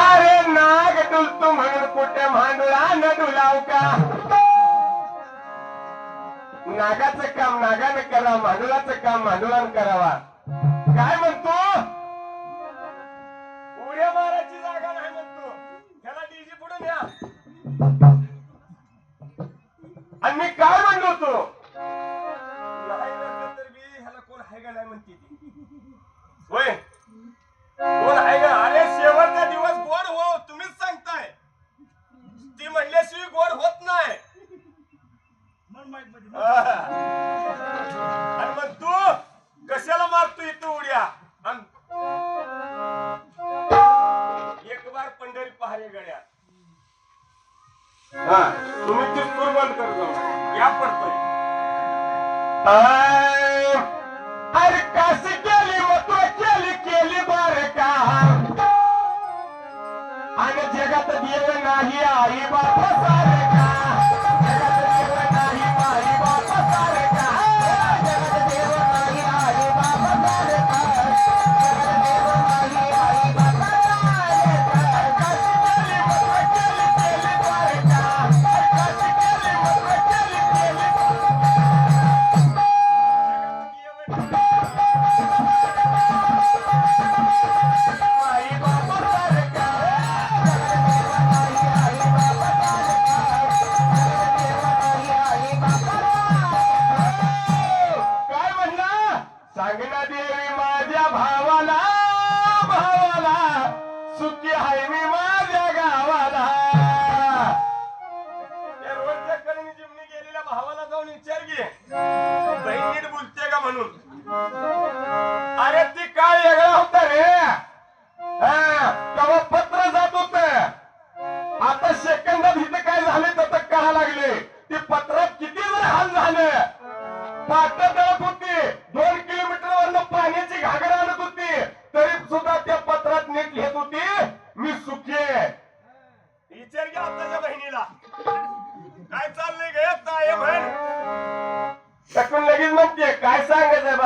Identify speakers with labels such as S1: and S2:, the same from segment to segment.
S1: अरे नाग डुलतो म्हणून कुठे मांडुळा न डुलाव का? नागाचं काम नागाने करा मांडुळाचं काम मांडुळानं करावा. काय म्हणतो? उड्या मारायची जागा नाही म्हणतो. त्याला डीजी पुढे द्या आणि मी काय म्हणलो होतो? तर मी ह्याला कोण हाय. गाय म्हणते होय कोण हाय गा? अरे शेवटचा दिवस गोड हो तुम्हीच सांगताय. ती म्हणल्याशिवाय गोड होत नाही. आणि मग तू कशाला मारतो इथं उड्या? एक बार पंढरी पहारे गड्या. हा. तुम्ही ती स्कूल बंद कर या पडतोय. अरे कस केली मग तू आणि जगात देव नाही आई सारे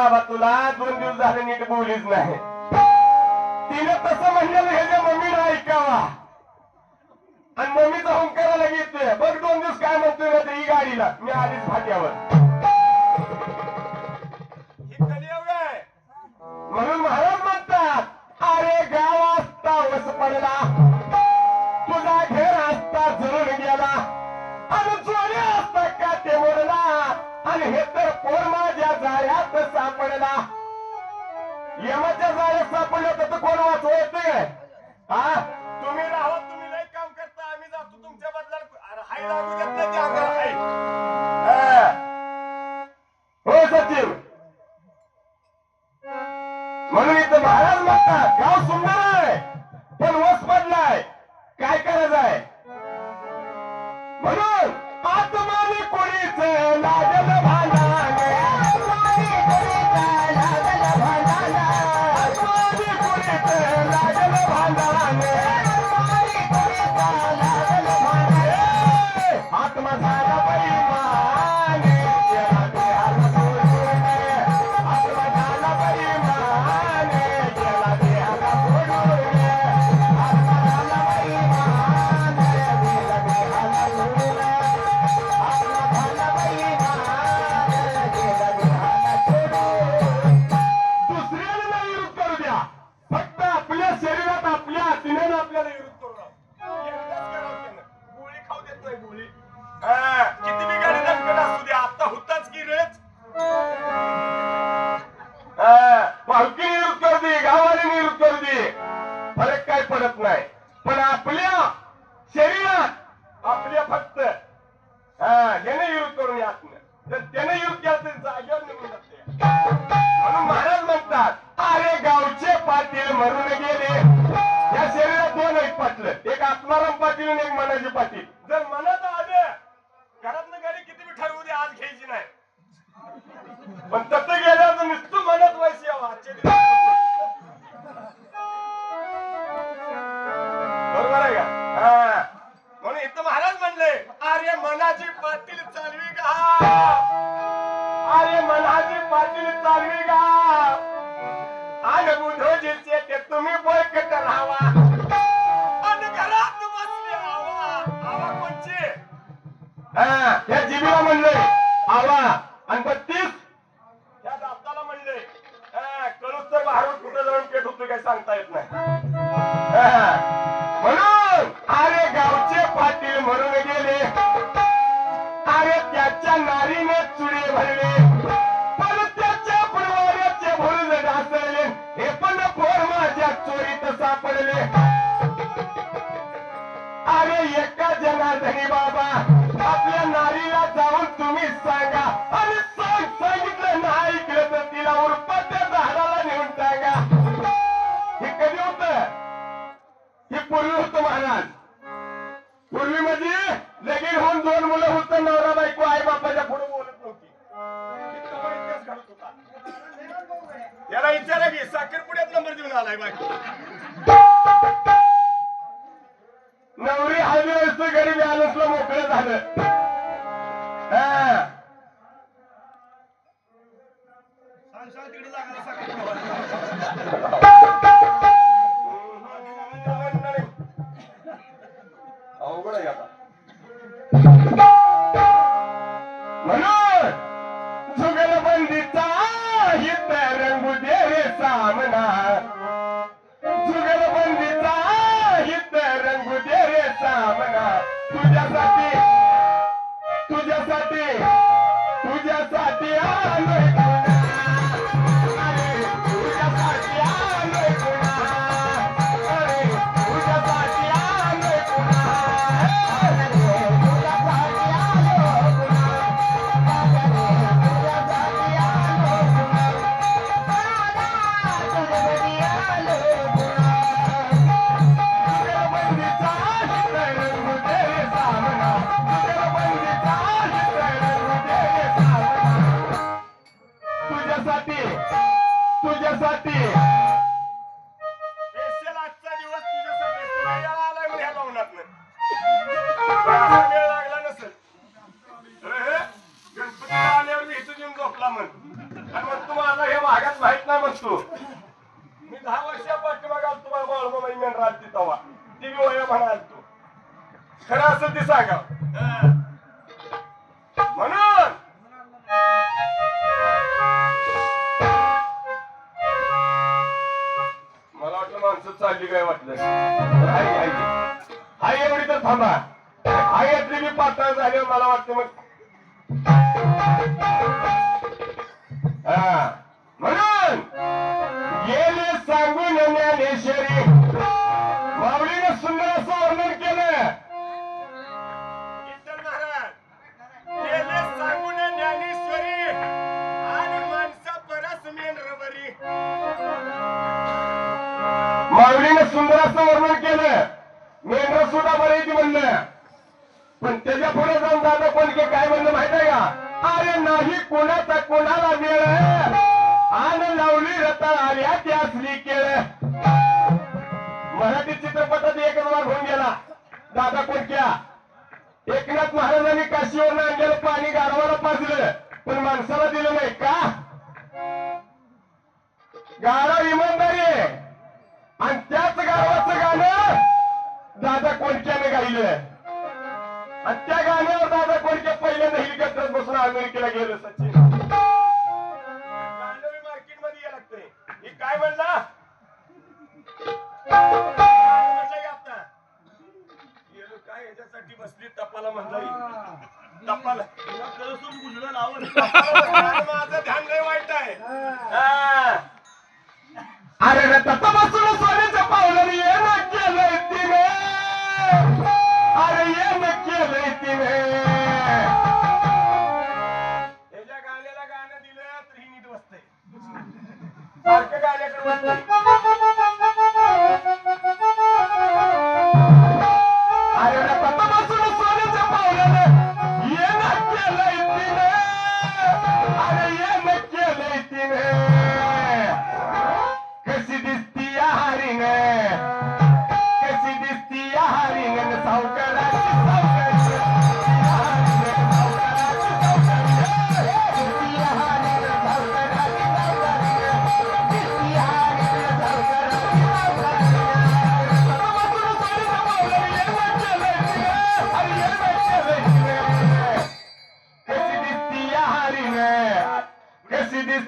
S1: बाबा तुला दोन दिवस झाले नीट बोलीच नाही. तिने तसं म्हणलेलं हे जे मम्मी राय Thank you. थोडं थांबा आयातली मी पात्र झाले मला वाटतं मग. म्हणून गेले सांगून ज्ञानेश्वरी माऊलीने सुंदर असं वर्णन केलं. माऊलीने सुंदर असं वर्णन केलं. मेंढर सुद्धा बरे ती म्हणलं पण त्याच्या पुढे जाऊन दादा कोणके काय म्हणलं माहीत आहे का? अरे नाही कोणाचा कोणाला वेळ आन लावली रताळ आल्या ती असली केळ. मराठी चित्रपटात एक नवा घेऊन गेला. दादा कोणक्या एकनाथ महाराजांनी काशीवर आणलेलं पाणी गारवाला पाजलं पण माणसाला दिलं नाही. का? गारा इमानदारी आहे. आणि त्याच गावाचं गाणं दादा कोलक्याने गायलंय आणि त्या गाण्यावर दादा कोलक्या पहिल्यांदा हेलिकॉप्टर बसून अमेरिकेला गेलं सचिन? मार्केटमध्ये या काय म्हणला? काय याच्यासाठी बसली लावून माझं आहे. अरे तपापासून सोन्याच्या पावलं ये ना அறையே முக்கிய வைத்திவே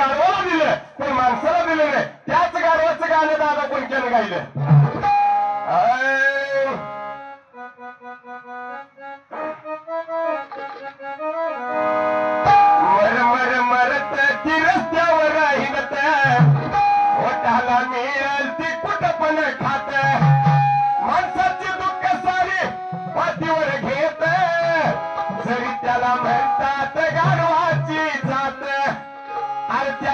S1: गारवाला दिलं कोणी माणसाला दिलं नाही. त्याच गारवाचं गाणं दादा कोणक्यानं गायलं मर मर मरत ती ओठाला मिळेल ती कुठं पण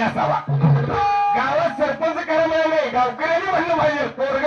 S1: असावा. गावात सरपंच करायला गावकऱ्यांनी म्हणलं पाहिजे पोरग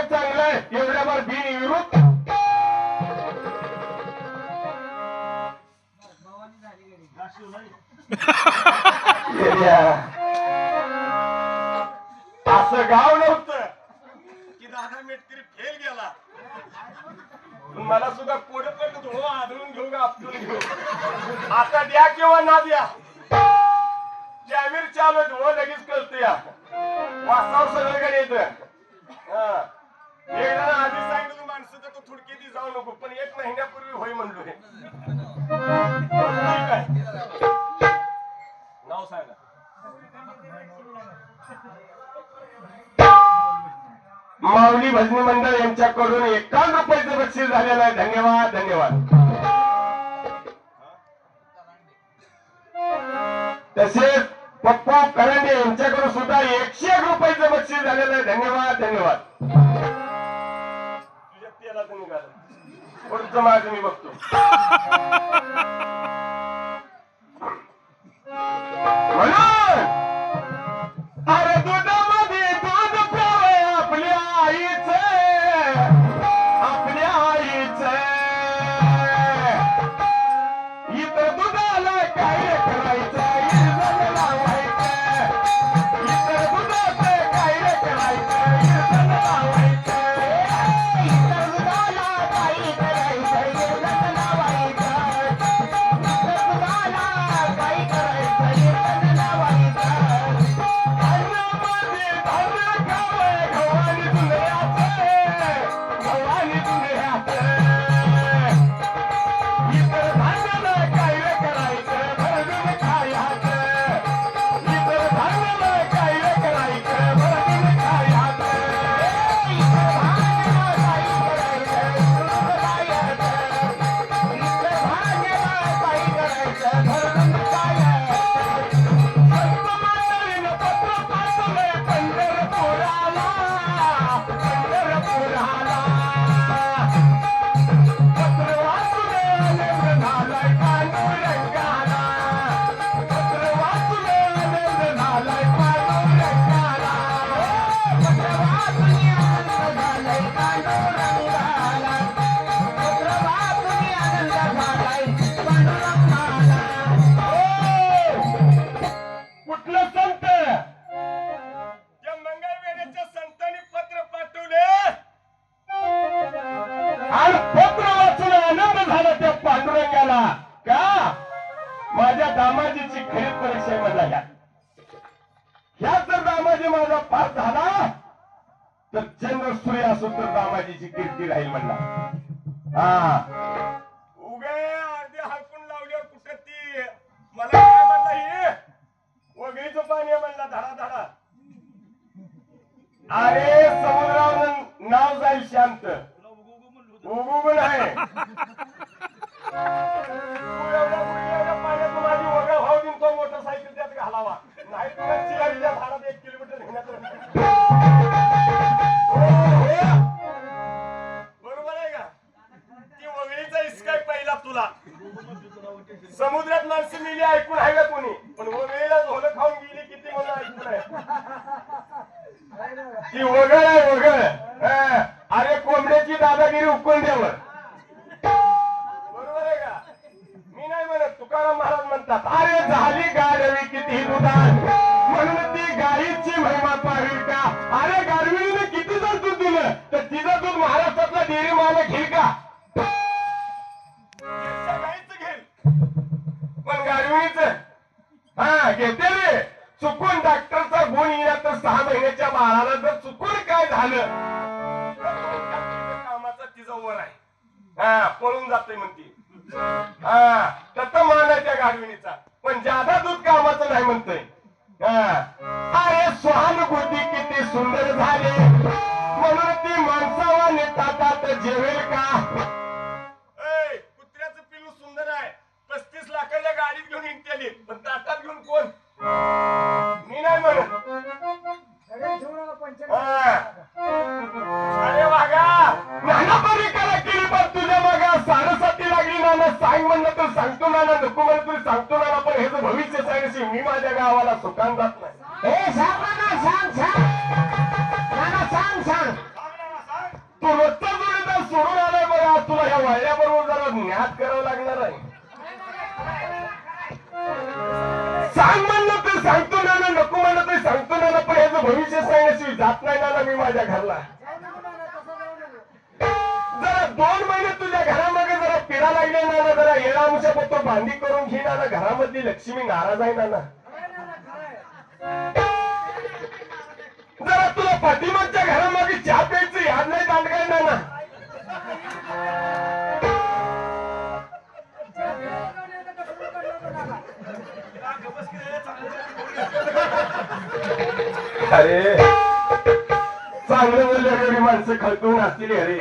S1: माऊली भजनी मंडळ यांच्याकडून एकाच रुपयाचं बक्षीस झालेलं आहे. धन्यवाद धन्यवाद. तसेच पप्पू करंडे यांच्याकडून सुद्धा एकशे एक रुपयाचं बक्षीस झालेलं आहे. धन्यवाद धन्यवाद. तुझ्या पुढचं माझं मी बघतो. अरे समुद्रावरून नाव जाईल शांत. पाहिजे का अरे गारवीने किती जर दूध दिलं तर तिचं दूध महाराष्ट्रातला डेअरी मालक तुकोबल तू सांगतो ना पण हे जर भविष्य सांगशी मी माझ्या गावाला सुकान जात नाही.
S2: सांग
S1: सोडून आलाय बघा तुला ह्या वाळल्याबरोबर जरा ज्ञात करावं लागणार आहे. सांग म्हणलं तर सांगतो ना ना नको म्हणलं तरी सांगतो ना ना पण ह्याचं भविष्य सांगण्याशी जात नाही ना मी माझ्या घरला. जरा दोन महिने तुझ्या घरामध्ये जरा पिढा लागल्या येडा आमच्या बांधी करून घे ना घरामधली लक्ष्मी नाराज आहे ना जरा तुला फातिमाच्या घरामध्ये चहा प्यायचं याद नाही दांडकाय ना ना अरे चांगलं बोलल्या माणसं खळकून असतील अरे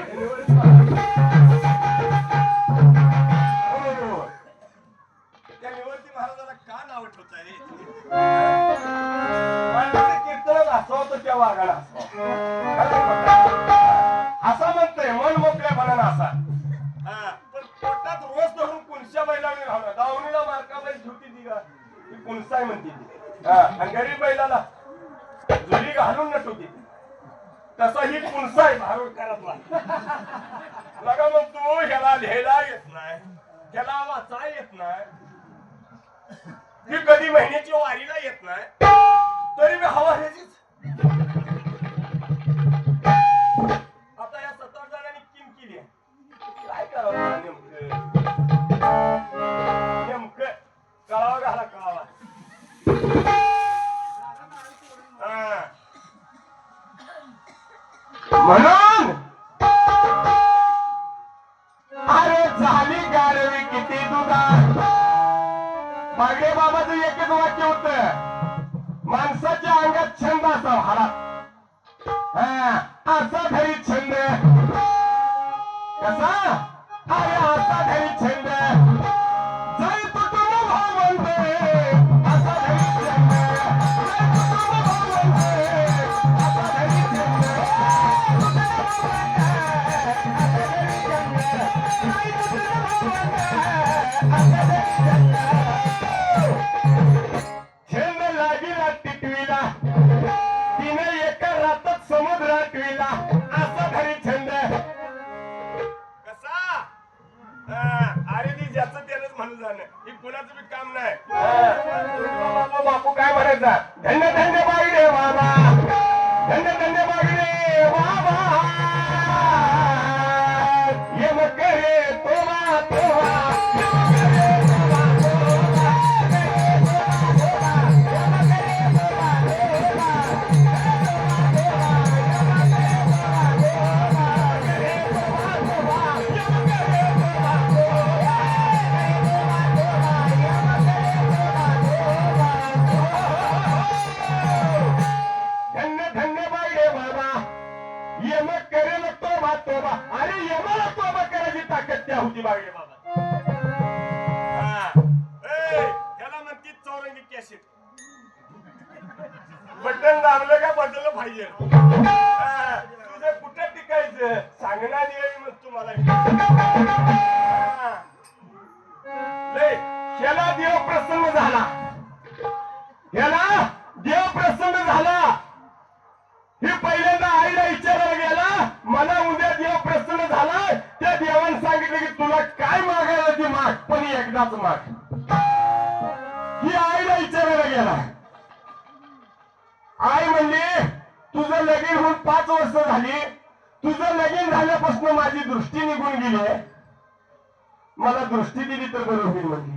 S1: ज्याला वाचा येत नाही. कधी महिन्याची वारीला येत नाही. तरी मी हवा ह्याचीच आता या सत्तर जणांनी किम केली काय करावं नेमकं? नेमकं कळावा घाला कळावा? म्हणून माझं एकच वाक्य होत. माणसाच्या अंगात छंद असावा हरा असा घरी छंद. कसा? अरे असा घरी छंद. एकदाच माग ही आईला विचारायला गेला आई म्हणली तुझं लगीन होऊन पाच वर्ष झाली. तुझं लगीन झाल्यापासून माझी दृष्टी निघून गेली मला दृष्टी दिली तर बरं होईल म्हणली.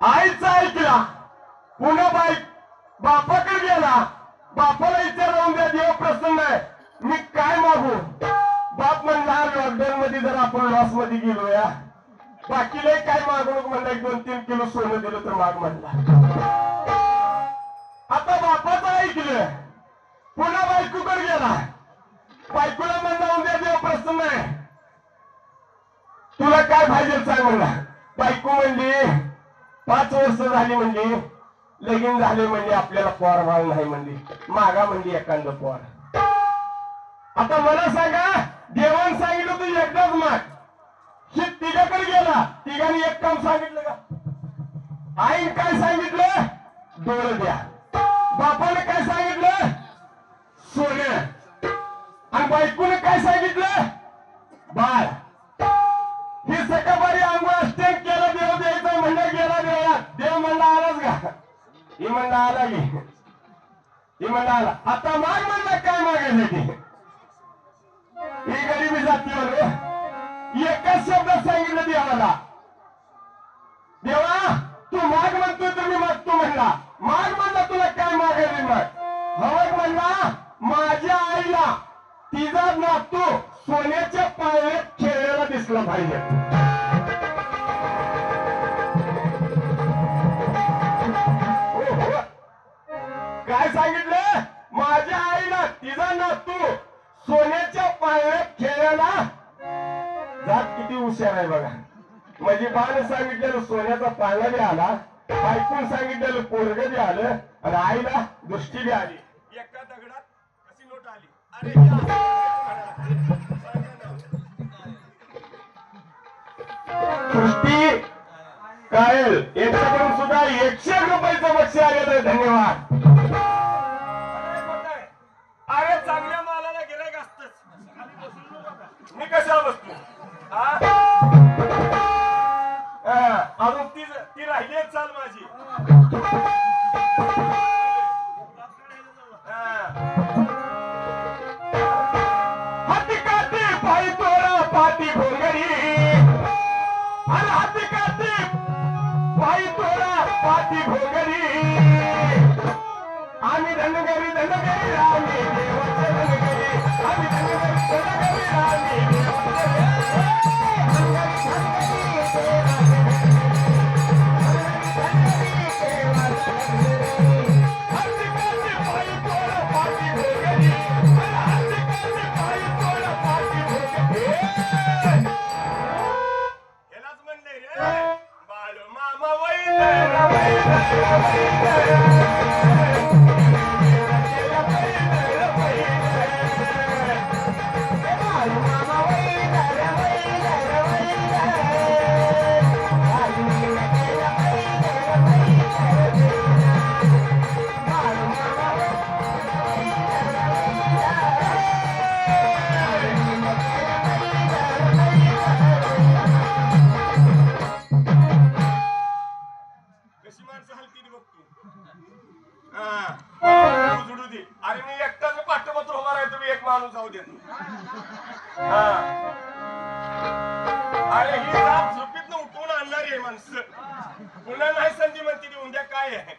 S1: आईचा ऐकला. पुन्हा बाई बापाकडे गेला. बापाला विचारला उद्या देव प्रसन्न आहे. मी काय मागू? बाप म्हणला लॉकडाऊन मध्ये जर आपण लॉसमध्ये गेलो या बाकीला काय मागणूक म्हणलं एक दोन तीन किलो सोनं दिलं तर माग म्हणला. आता बापाचं ऐकलं पुन्हा बायकोकडे गेला बायकोला म्हणला उद्या देव प्रसन्न आहे. तुला काय पाहिजे सांग म्हणला. बायको म्हणली पाच वर्ष झाली म्हणली लगीन झाले म्हणजे आपल्याला पोर बाळ नाही म्हणली. मागा म्हणली एखादं पोर. आता मला सांगा देवान सांगितलं तू एकदाच माग. तिघाकडे गेला. तिघांनी एक काम सांगितलं का? आई काय सांगितलं? डोळ द्या. बापाने काय सांगितलं? सोनं. आणि बायकोने काय सांगितलं? बाळ. ही सकाळी आंघोळ असते केलं देव द्यायचं म्हणलं गेला देवळात देव म्हणला आलाच का? ही म्हणला आला की ही म्हणला आला. आता माग म्हणलं काय मागायचं ते? ही गरिबी जाती बरोबर हो. शब्द सांगितलं देवाला. देवा तू माग म्हणतोय तर मी मागतो म्हणला. माग म्हणला तुला काय मागायला मग? हवं म्हणला माझ्या आईला तिचा नातू सोन्याच्या पाळण्यात खेळलेला दिसला पाहिजे. काय सांगितलं? माझ्या आईला तिचा नातू सोन्याच्या पाळण्यात खेळायला जात किती हुशार आहे बघा. म्हणजे बाण सांगितलेलं सोन्याचा पाळणा बी आला ऐकून सांगितलेलं पोरग बी आलं आणि आईला दृष्टी बी आली.
S3: एका दगडात कशी नोट आली? अरे.
S1: दृष्टी कायल यांच्याकडून सुद्धा एकशे रुपयाचं बक्षीस आले तर धन्यवाद.
S3: अरे चांगल्या मालाला गिरायक असतच? मी कशाला बसतो? हा? हा, अजून ती ती राहिली आहे चाल माझी. हा.
S1: हाती आणि हाती काठी पायी तोरा पाठी भोंगरी आम्ही धनगरी धनगरी रामी देवाचे धनगरी. आम्ही धनगरी धनगरी रामी
S3: दे अरे मी एकटाच पाठ्यपत्र उभा राहतो तुम्ही एक माणूस जाऊ देत हा. अरे ही रात झोपीत उठवून आणणारी आहे माणसं. पुन्हा नाही संधी म्हणते ती उद्या काय आहे.